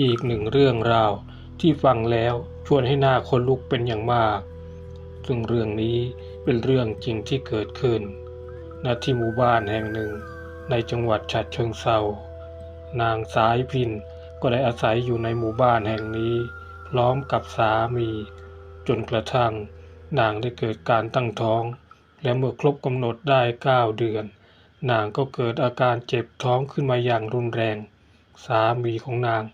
อีกหนึ่งเรื่องราวที่ฟังแล้วชวนให้หน้าคนลุกเป็นอย่างมาก ซึ่งเรื่องนี้เป็นเรื่องจริงที่เกิดขึ้น ณ ที่หมู่บ้านแห่งหนึ่งในจังหวัดฉะเชิงเซานางสายพินก็ได้อาศัยอยู่ในหมู่บ้านแห่งนี้ พร้อมกับสามี จนกระทั่งนางได้เกิดการตั้งท้อง และเมื่อครบกำหนดได้เก้าเดือน นางก็เกิดอาการเจ็บท้องขึ้นมาอย่างรุนแรง สามีของนาง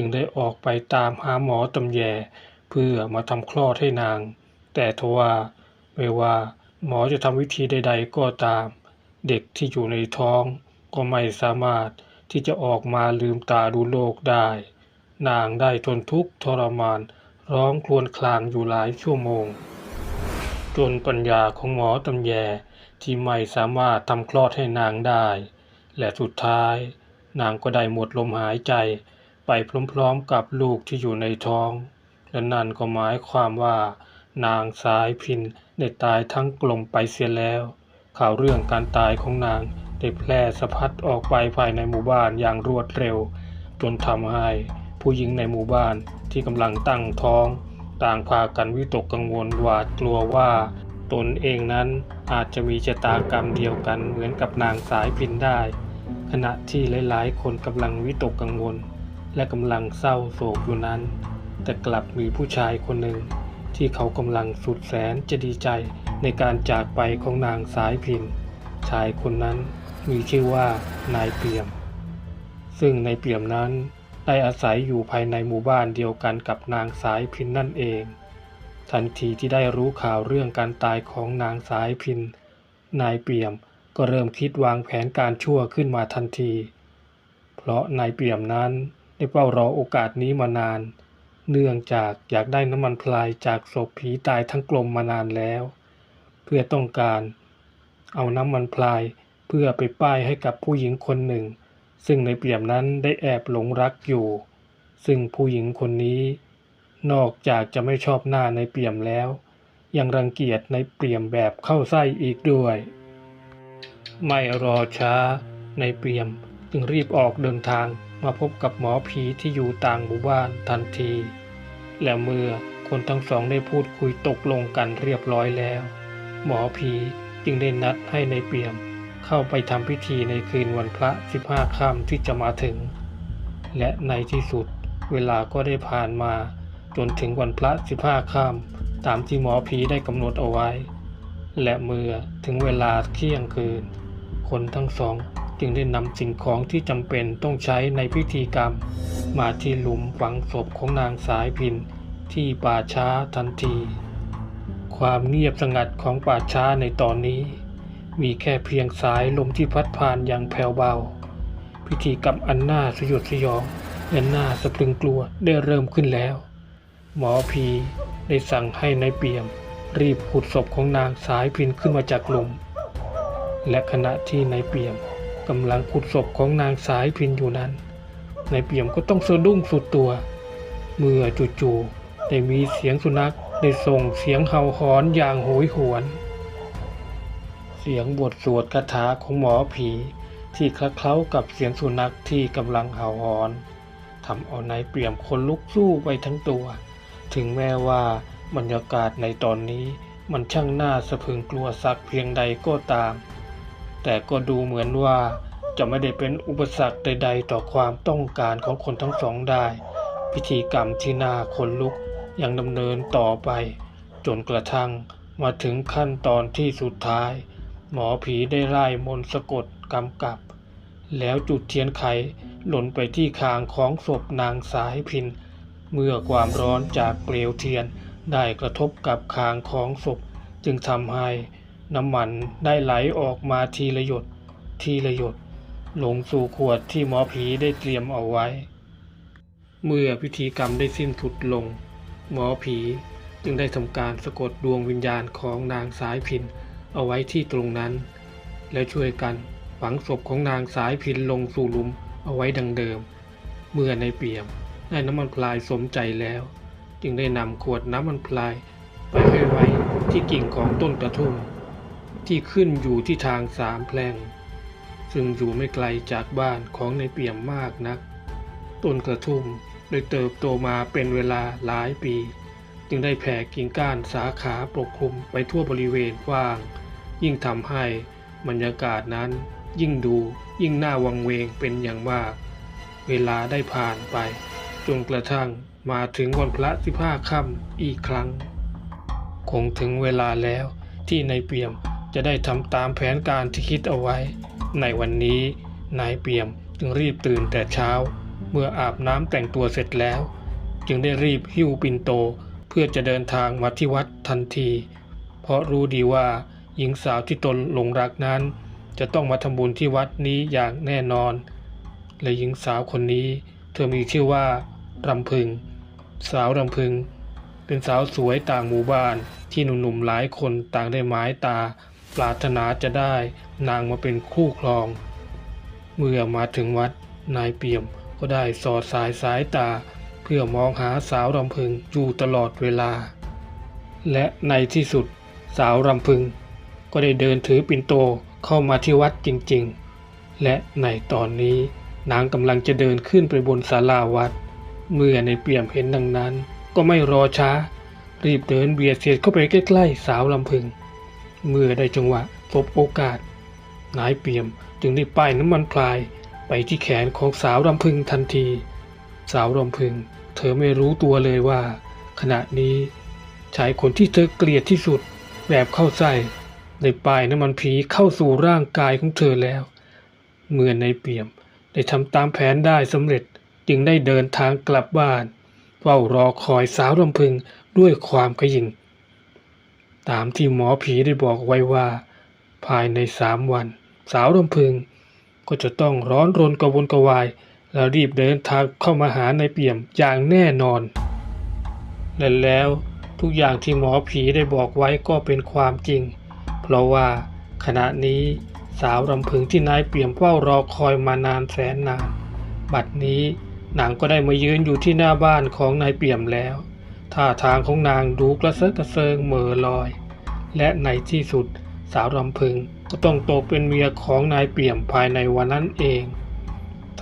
จึงได้ออกไปตามหาหมอตำแย เพื่อมาทำคลอดให้นาง แต่ทว่าไม่ว่าหมอจะทำวิธีใด ๆ ก็ตาม เด็กที่อยู่ในท้องก็ไม่สามารถที่จะออกมาลืมตาดูโลกได้ นางได้ทนทุกข์ทรมานร้องครวญครางอยู่หลายชั่วโมง จนปัญญาของหมอตำแยที่ไม่สามารถทำคลอดให้นางได้ และสุดท้าย นางก็ได้หมดลมหายใจ ไปพร้อมๆกับลูกที่อยู่ในท้อง และนั่นก็หมายความว่า นางสายพินได้ตายทั้งกลมไปเสียแล้ว ข่าวเรื่องการตายของนางได้แพร่สะพัดออกไปภายในหมู่บ้านอย่างรวดเร็ว จนทำให้ผู้หญิงในหมู่บ้านที่กำลังตั้งท้อง ต่างพากันวิตกกังวลหวาดกลัวว่า ตนเองนั้นอาจจะมีชะตากรรมเดียวกันเหมือนกับนางสายพินได้ ขณะที่หลายๆ คนกำลังวิตกกังวล และกำลังเศร้าโศกอยู่นั้น แต่กลับมีผู้ชายคนหนึ่ง ที่เขากำลังสุดแสนจะดีใจในการจากไปของนางสายพิน ชายคนนั้นมีชื่อว่านายเปี่ยม ซึ่งนายเปี่ยมนั้นได้อาศัยอยู่ภายในหมู่บ้านเดียวกันกับนางสายพินนั่นเอง ทันทีที่ได้รู้ข่าวเรื่องการตายของนางสายพิน นายเปี่ยมก็เริ่มคิดวางแผนการชั่วขึ้นมาทันที เพราะนายเปี่ยมนั้น ได้เฝ้ารอโอกาสนี้มานาน เนื่องจากอยากได้น้ำมันพลายจากศพผีตายทั้งกลมมานานแล้ว เพื่อต้องการเอาน้ำมันพลายเพื่อไปป้ายให้กับผู้หญิงคนหนึ่ง ซึ่งในเปี่ยมนั้นได้แอบหลงรักอยู่ ซึ่งผู้หญิงคนนี้ นอกจากจะไม่ชอบหน้าในเปี่ยมแล้ว ยังรังเกียจในเปี่ยมแบบเข้าไส้อีกด้วย ไม่รอช้าในเปี่ยมจึงรีบออกเดินทาง มาพบกับหมอผีที่อยู่ต่างหมู่บ้านทันที และเมื่อคนทั้งสองได้พูดคุยตกลงกันเรียบร้อยแล้ว หมอผีจึงได้นัดให้ในเปี่ยมเข้าไปทำพิธีในคืนวันพระสิบห้าค่ำที่จะมาถึง และในที่สุดเวลาก็ได้ผ่านมาจนถึงวันพระสิบห้าค่ำตามที่หมอผีได้กำหนดเอาไว้ และเมื่อถึงเวลาเที่ยงคืน คนทั้งสอง จึงได้นำสิ่งของที่จำเป็นต้องใช้ในพิธีกรรม มาที่หลุมฝังศพของนางสายพินที่ป่าช้าทันที ความเงียบสงัดของป่าช้าในตอนนี้ มีแค่เพียงสายลมที่พัดผ่านอย่างแผ่วเบา พิธีกรรมอันน่าสยดสยองและน่าสะพรึงกลัวได้เริ่มขึ้นแล้ว หมอผีได้สั่งให้ในายเปี่ยม รีบขุดศพของนางสายพินขึ้นมาจากหลุมและขณะที่นายเปี่ยม กำลังขุดศพของนางสายพินอยู่นั้น นายเปี่ยมก็ต้องสะดุ้งสุดตัว เมื่อจู่ๆได้มีเสียงสุนัขได้ส่งเสียงเห่าหอนอย่างโหยหวน เสียงบทสวดคาถาของหมอผีที่คละเคล้ากับเสียงสุนัขที่กำลังเห่าหอนทำเอานายเปี่ยมคนลุกสู้ไปทั้งตัว ถึงแม้ว่าบรรยากาศในตอนนี้มันช่างน่าสะพึงกลัวสักเพียงใดก็ตาม แต่ก็ดูเหมือนว่าจะไม่ได้เป็นอุปสรรคใด ๆ ต่อความต้องการของคนทั้งสองได้ พิธีกรรมที่น่าขนลุกยังดำเนินต่อไป จนกระทั่งมาถึงขั้นตอนที่สุดท้าย หมอผีได้ไล่มนต์สะกดกำกับ แล้วจุดเทียนไขหล่นไปที่คางของศพนางสายพิน เมื่อความร้อนจากเปลวเทียนได้กระทบกับคางของศพ จึงทำให้ น้ำมันได้ไหลออกมาทีละหยด ทีละหยด ลงสู่ขวดที่หมอผีได้เตรียมเอาไว้ เมื่อพิธีกรรมได้สิ้นสุดลง หมอผีจึงได้ทำการสะกดดวงวิญญาณของนางสายพินเอาไว้ที่ตรงนั้น แล้วช่วยกันฝังศพของนางสายพินลงสู่หลุมเอาไว้ดังเดิม เมื่อในเปี่ยมได้น้ำมันพลายสมใจแล้ว จึงได้นำขวดน้ำมันพลายไปให้ไว้ที่กิ่งของต้นกระทุ่ม ที่ขึ้นอยู่ที่ทางสามแพร่งซึ่งอยู่ไม่ไกลจากบ้านของในเปี่ยมมากนัก ต้นกระทุ่มโดยเติบโตมาเป็นเวลาหลายปี จึงได้แผ่กิ่งก้านสาขาปกคลุมไปทั่วบริเวณกว้าง ยิ่งทำให้บรรยากาศนั้นยิ่งดูยิ่งน่าวังเวงเป็นอย่างมาก เวลาได้ผ่านไป จนกระทั่งมาถึงวันพระสิบห้าค่ำอีกครั้ง คงถึงเวลาแล้วที่ในเปี่ยม จะได้ทำตามแผนการที่คิดเอาไว้ ในวันนี้นายเปี่ยมจึงรีบตื่นแต่เช้า เมื่ออาบน้ำแต่งตัวเสร็จแล้ว จึงได้รีบหิ้วปินโตเพื่อจะเดินทางมาที่วัดทันที เพราะรู้ดีว่าหญิงสาวที่ตนหลงรักนั้น จะต้องมาทำบุญที่วัดนี้อย่างแน่นอน และหญิงสาวคนนี้ เธอมีชื่อว่ารำพึง สาวรำพึง เป็นสาวสวยต่างหมู่บ้านที่หนุ่มๆหลายคนต่างได้หมายตา ปรารถนาจะได้นางมาเป็นคู่ครอง เมื่อมาถึงวัดนายเปี่ยมก็ได้สอดสายสายตา เพื่อมองหาสาวรำพึงอยู่ตลอดเวลา และในที่สุดสาวรำพึง ก็ได้เดินถือปิ่นโตเข้ามาที่วัดจริงๆ และในตอนนี้นางกำลังจะเดินขึ้นไปบนศาลาวัด เมื่อในเปี่ยมเห็นดังนั้น ก็ไม่รอช้า รีบเดินเบียดเสียดเข้าไปใกล้ๆ สาวลำพึง เมื่อได้จังหวะพบโอกาส นายเปี่ยมจึงได้ป้ายน้ำมันพลายไปที่แขนของสาวรำพึงทันที สาวรำพึง เธอไม่รู้ตัวเลยว่า ขณะนี้ชายคนที่เธอเกลียดที่สุดแบบเข้าใส่ได้ป้ายน้ำมันผีเข้าสู่ร่างกายของเธอแล้ว เมื่อนายเปี่ยมได้ทำตามแผนได้สำเร็จจึงได้เดินทางกลับบ้านเฝ้ารอคอยสาวรำพึงด้วยความขยิง ตามที่หมอผีได้บอกไว้ว่า ภายในสามวัน สาวรำพึง ก็จะต้องร้อนรนกระวนกระวาย และรีบเดินทางเข้ามาหาในเปี่ยมอย่างแน่นอน และแล้วทุกอย่างที่หมอผีได้บอกไว้ก็เป็นความจริง เพราะว่าขณะนี้สาวรำพึงที่นายเปี่ยมเฝ้ารอคอยมานานแสนนาน บัดนี้นางก็ได้มายืนอยู่ที่หน้าบ้านของนายเปี่ยมแล้ว ท่าทางของนางดูกระเซาะกระเซิงเหม่อลอย และในที่สุดสาวรำพึงก็ต้องตกเป็นเมียของนายเปี่ยมภายในวันนั้นเอง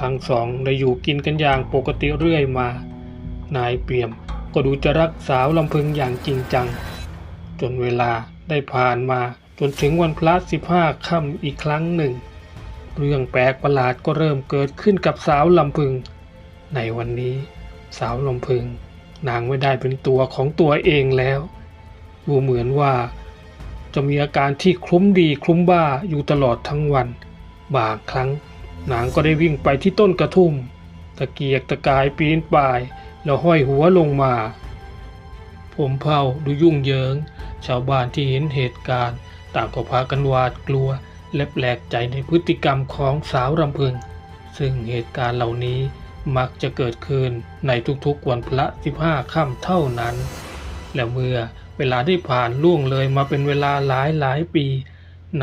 ทั้งสองได้อยู่กินกันอย่างปกติเรื่อยมา นายเปี่ยมก็ดูจะรักสาวลำพึงอย่างจริงจัง จนเวลาได้ผ่านมาจนถึงวันพระสิบห้าค่ำอีกครั้งหนึ่ง เรื่องแปลกประหลาดก็เริ่มเกิดขึ้นกับสาวลำพึง ในวันนี้สาวลำพึง นางไม่ได้เป็นตัวของตัวเองแล้วดูเหมือนว่า จะมีอาการที่คลุ้มดีคลุ้มบ้าอยู่ตลอดทั้งวัน บางครั้ง นางก็ได้วิ่งไปที่ต้นกระทุ่ม ตะเกียกตะกายปีนป่าย แล้วห้อยหัวลงมา ผมเผาดูยุ่งเหยิง ชาวบ้านที่เห็นเหตุการณ์ ต่างก็พากันหวาดกลัวและแปลกใจในพฤติกรรมของสาวรำพึง ซึ่งเหตุการณ์เหล่านี้ มักจะเกิดขึ้นในทุกๆวันพระสิบห้าค่ำเท่านั้น และเมื่อเวลาได้ผ่านล่วงเลยมาเป็นเวลาหลายหลายปี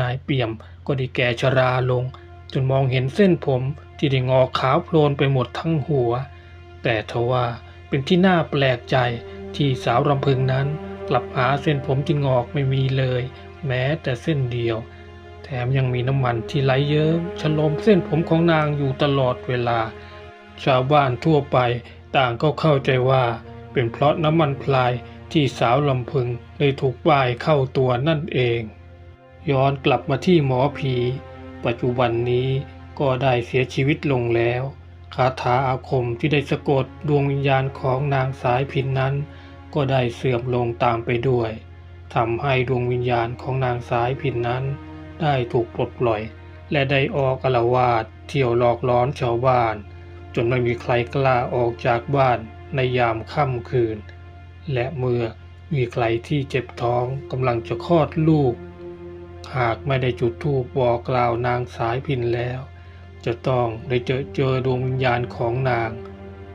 นายเปี่ยมก็ได้แก่ชราลง จนมองเห็นเส้นผมที่ได้งอขาวโพลนไปหมดทั้งหัว แต่ทว่าเป็นที่น่าแปลกใจที่สาวรำพึงนั้นกลับหาเส้นผมที่งอกไม่มีเลย แม้แต่เส้นเดียว แถมยังมีน้ำมันที่ไหลเยิ้มฉลมเส้นผมของนางอยู่ตลอดเวลา ชาวบ้านทั่วไปต่างก็เข้าใจว่าเป็นเพราะน้ำมันพลายที่สาวลำพึงเลยถูกป้ายเข้าตัวนั่นเอง ย้อนกลับมาที่หมอผี ปัจจุบันนี้ก็ได้เสียชีวิตลงแล้ว คาถาอาคมที่ได้สะกดดวงวิญญาณของนางสายพินนั้น ก็ได้เสื่อมลงตามไปด้วยทำให้ดวงวิญญาณของนางสายพินนั้น ได้ถูกปลดปล่อย และได้ออกอาละวาดเที่ยวหลอกล้อนชาวบ้าน จนไม่มีใครกล้าออกจากบ้านในยามค่ำคืน และเมื่อมีใครที่เจ็บท้องกำลังจะคลอดลูก หากไม่ได้จุดธูปบอกกล่าวนางสายพินแล้ว จะต้องได้เจอเจอดวงวิญญาณของนาง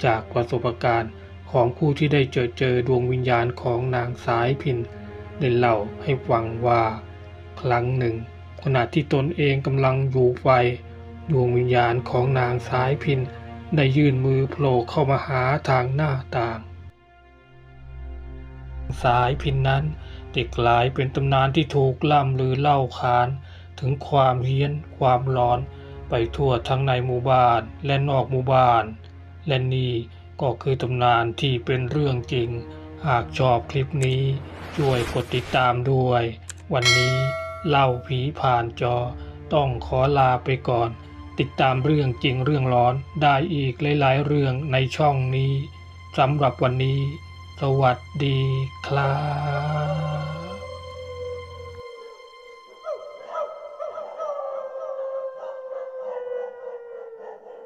จากประสบการณ์ของผู้ที่ได้เจอเจอดวงวิญญาณของนางสายพินได้เล่าให้ฟังว่า ครั้งหนึ่ง ขณะที่ตนเองกำลังอยู่ไฟดวงวิญญาณของนางสายพิน ได้ยื่นมือโผล่เข้ามาหาทางหน้าต่าง สายพินนั้นได้กลายเป็นตำนานที่ถูกล่ำลือเล่าขาน ถึงความเฮี้ยน ความร้อน ไปทั่วทั้งในหมู่บ้านและนอกหมู่บ้าน และนี่ก็คือตำนานที่เป็นเรื่องจริง หากชอบคลิปนี้ช่วยกดติดตามด้วย วันนี้เล่าผีผ่านจอต้องขอลาไปก่อน ติดตามเรื่องจริงเรื่องร้อนได้อีกหลายๆเรื่องในช่องนี้สำหรับวันนี้ สวัสดีครับ